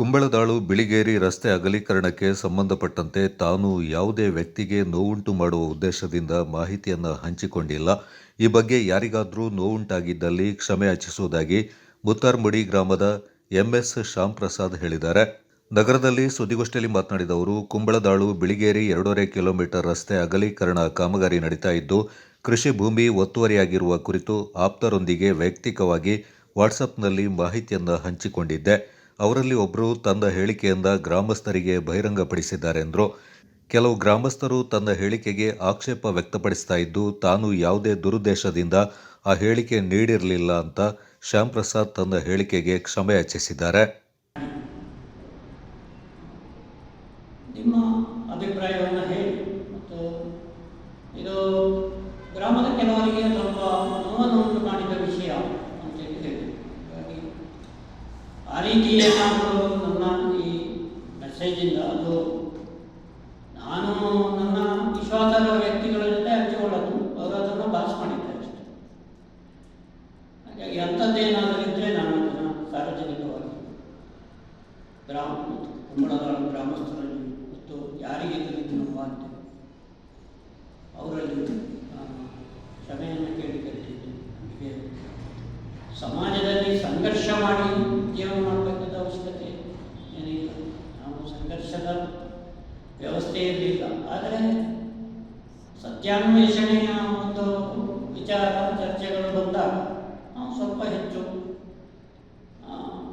ಕುಂಬಳದಾಳು ಬಿಳಿಗೇರಿ ರಸ್ತೆ ಅಗಲೀಕರಣಕ್ಕೆ ಸಂಬಂಧಪಟ್ಟಂತೆ ತಾನು ಯಾವುದೇ ವ್ಯಕ್ತಿಗೆ ನೋವುಂಟು ಮಾಡುವ ಉದ್ದೇಶದಿಂದ ಮಾಹಿತಿಯನ್ನು ಹಂಚಿಕೊಂಡಿಲ್ಲ. ಈ ಬಗ್ಗೆ ಯಾರಿಗಾದರೂ ನೋವುಂಟಾಗಿದ್ದಲ್ಲಿ ಕ್ಷಮೆ ಯಾಚಿಸುವುದಾಗಿ ಮುತ್ತಾರ್ಮುಡಿ ಗ್ರಾಮದ ಎಂಎಸ್ ಶ್ಯಾಮ್ ಪ್ರಸಾದ್ ಹೇಳಿದ್ದಾರೆ. ನಗರದಲ್ಲಿ ಸುದ್ದಿಗೋಷ್ಠಿಯಲ್ಲಿ ಮಾತನಾಡಿದ ಅವರು, ಕುಂಬಳದಾಳು ಬಿಳಿಗೇರಿ ಎರಡೂವರೆ ಕಿಲೋಮೀಟರ್ ರಸ್ತೆ ಅಗಲೀಕರಣ ಕಾಮಗಾರಿ ನಡೀತಾ ಇದ್ದು, ಕೃಷಿ ಭೂಮಿ ಒತ್ತುವರಿಯಾಗಿರುವ ಕುರಿತು ಆಪ್ತರೊಂದಿಗೆ ವೈಯಕ್ತಿಕವಾಗಿ ವಾಟ್ಸಪ್ನಲ್ಲಿ ಮಾಹಿತಿಯನ್ನು ಹಂಚಿಕೊಂಡಿದ್ದೆ. ಅವರಲ್ಲಿ ಒಬ್ಬರು ತನ್ನ ಹೇಳಿಕೆಯಿಂದ ಗ್ರಾಮಸ್ಥರಿಗೆ ಬಹಿರಂಗಪಡಿಸಿದ್ದಾರೆ ಎಂದರು ಕೆಲವು ಗ್ರಾಮಸ್ಥರು ತನ್ನ ಹೇಳಿಕೆಗೆ ಆಕ್ಷೇಪ ವ್ಯಕ್ತಪಡಿಸ್ತಾ ಇದ್ದು, ತಾನು ಯಾವುದೇ ದುರುದ್ದೇಶದಿಂದ ಆ ಹೇಳಿಕೆ ನೀಡಿರಲಿಲ್ಲ ಅಂತ ಶ್ಯಾಮ್ ಪ್ರಸಾದ್ ತನ್ನ ಹೇಳಿಕೆಗೆ ಕ್ಷಮೆ ಯಾಚಿಸಿದ್ದಾರೆ ನಿಮ್ಮ ಅಭಿಪ್ರಾಯವನ್ನು ಹೇಳಿ. ಮತ್ತು ಇದು ಗ್ರಾಮದ ಕೆಲವರಿಗೆ ಸ್ವಲ್ಪ ರೀತಿ ಏನಾದರೂ ನನ್ನ ಈ ಮೆಸೇಜಿಂದ ಅದು ನಾನು ನನ್ನ ವಿಶ್ವಾಸಾರ್ಹ ವ್ಯಕ್ತಿಗಳ ಜೊತೆ ಹಂಚಿಕೊಳ್ಳೋದು. ಅವರು ಅದನ್ನು ಪಾಸ್ ಮಾಡಿದ್ದಾರೆ ಅಷ್ಟೇ. ಹಾಗಾಗಿ ಅಂಥದ್ದೇನಾದರೂ ಇದ್ದರೆ ನಾನು ಅದನ್ನು ಸಾರ್ವಜನಿಕವಾಗಿ ಗ್ರಾಮ ಮತ್ತು ಕುಂಬಳದಾಳು ಗ್ರಾಮಸ್ಥರಲ್ಲಿ ಮತ್ತು ಯಾರಿಗೆ ಇದರಿಂದ ಅಂತ ಅವರಲ್ಲಿ ನಾನು ಕ್ಷಮೆಯನ್ನು ಕೇಳಿಕೊಂಡಿದ್ದು ನಮಗೆ ಸಮಾಜದಲ್ಲಿ ಆದರೆ ಸತ್ಯಾನ್ವೇಷಣೆಯ